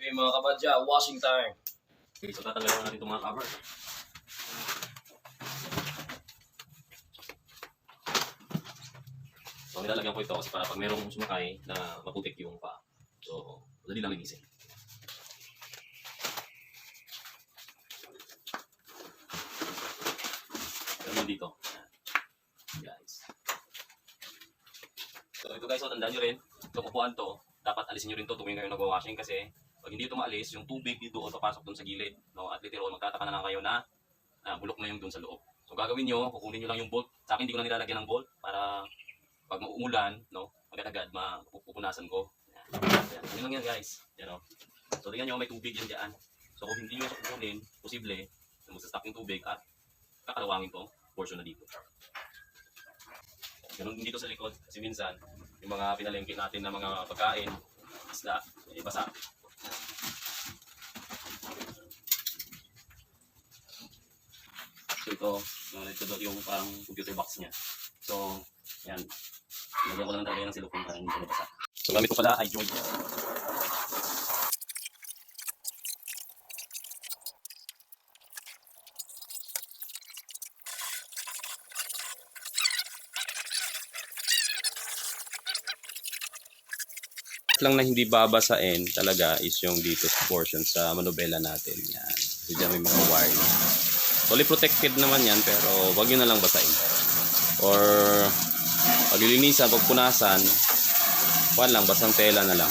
Okay mga kabadya, washing time. Okay, so tatanggalin natin itong mga cover. So nilalagyan ko ito kasi para pag merong sumakay na maputik yung pa. So, madali lang linisin. Ganun dito. Guys. So ito guys, so, tandaan nyo rin, itong upuan to, dapat alisin nyo rin to tuwing kayo nag-washing kasi pag hindi ito maalis, yung tubig dito o papasok dun sa gilid. No? At literal, magtataka na lang kayo na ah, bulok na yung dun sa loob. So gagawin nyo, kukunin nyo lang yung bolt. Sa akin, hindi ko na nilalagyan ng bolt para pag mauulan, no, agad-agad mapupunasan ko. Yan. Yan. Yun lang yan guys. Yan, o. So tingnan nyo, may tubig yan dyan. So kung hindi nyo siya kukunin, posible, na magsastock yung tubig at kakalawangin to portion na dito. Ganun din dito sa likod kasi minsan yung mga pinalengke natin na mga pagkain, isda, eh, basa. So ito, yung ito doon yung parang computer box niya. So, yan. Lagyan ko lang talaga ng silicone para hindi nabasa. So gamit ko pala ay joint. lang na hindi babasain talaga is yung dito portion sa manobela natin. Yan. So dyan may mga wire. Fully protected naman yan pero wag yun na lang basain. Or paglilinisan, pagpunasan, wala lang, basang tela na lang.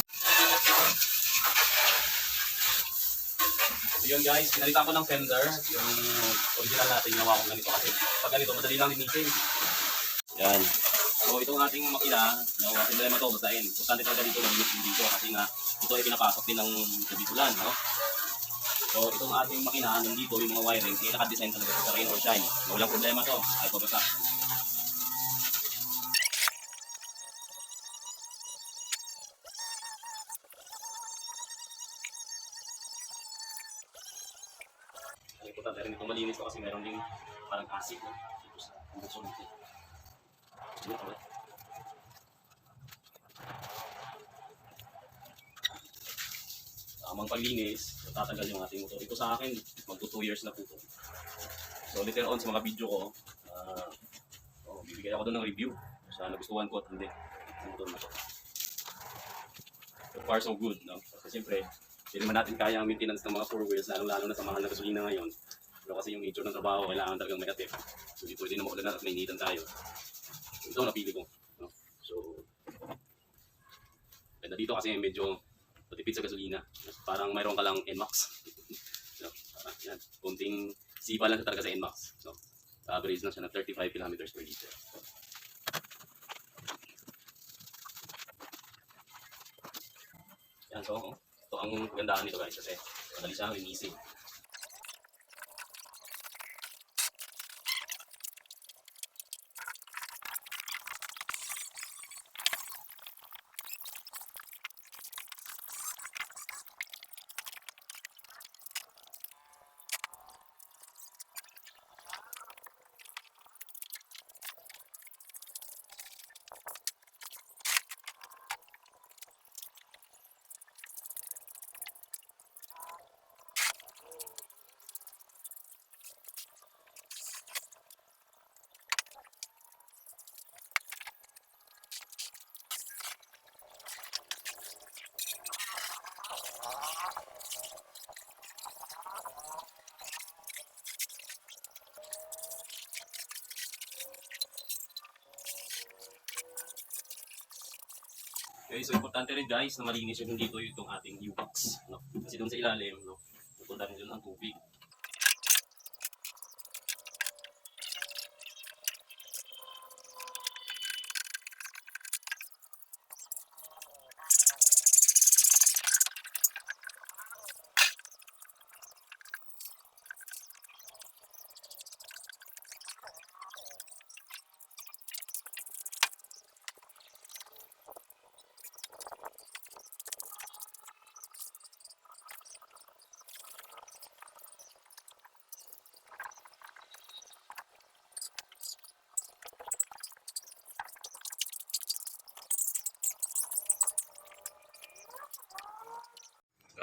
So yun guys, pinalitan ko ng fender, yung original natin gawa ko ganito kasi pag ganito madali lang linisin. Yan. So itong ating makina, no, problema to, basahin. Importante talaga dito din dito kasi nga ito ay pinapasok din ng kabitulan, no? So itong ating makina, nandito yung mga wiring, eh, naka-design talaga sa rain or shine. Walang problema to, ay pabasa. Ang importante rin itong malinis to kasi meron ding parang acid, no? Dito sa bukso nito. Sige, tama. Tamang paglinis, tatanggal yung ating motor. Ito sa akin, magto 2 years na po ito. So later on sa mga video ko, ah, oh, bibigay ako doon ng review. Sa nagustuhan ko at hindi. Motor na to. So far so good, no? Kasi siyempre, hindi naman natin kaya ang maintenance ng mga four wheels, lalo-lalo na sa mahal na gasolina ngayon. Pero kasi yung nature ng trabaho, kailangan talagang may atip. So hindi pwede na maulan at mainitan tayo. Ito napili ko. No? So, ganda dito kasi medyo matipid sa gasolina. Parang mayroon ka lang NMAX. so, parang yan. Kunting sipa lang talaga sa NMAX. So, average lang siya na 35 kilometers per liter. Yan, so, oh, ito ang gandaan nito guys kasi madali siyang linisin. Okay, so importante rin guys na malinis yung dito itong ating U-box. No? Kasi doon sa ilalim, no? pupunta rin doon ang tubig.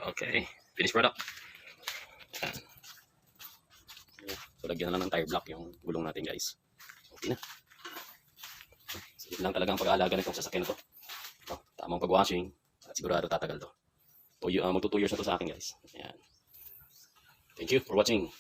Okay. Finished product. Yan. So, lagyan na lang ng tire block yung gulong natin, guys. Okay na. Yun lang talaga ang pag-aalaga nitong sasakyan na to. No, tamang pag-washing. At sigurado tatagal to. Y- uh, magto 2 years na to sa akin, guys. Ayan. Thank you for watching.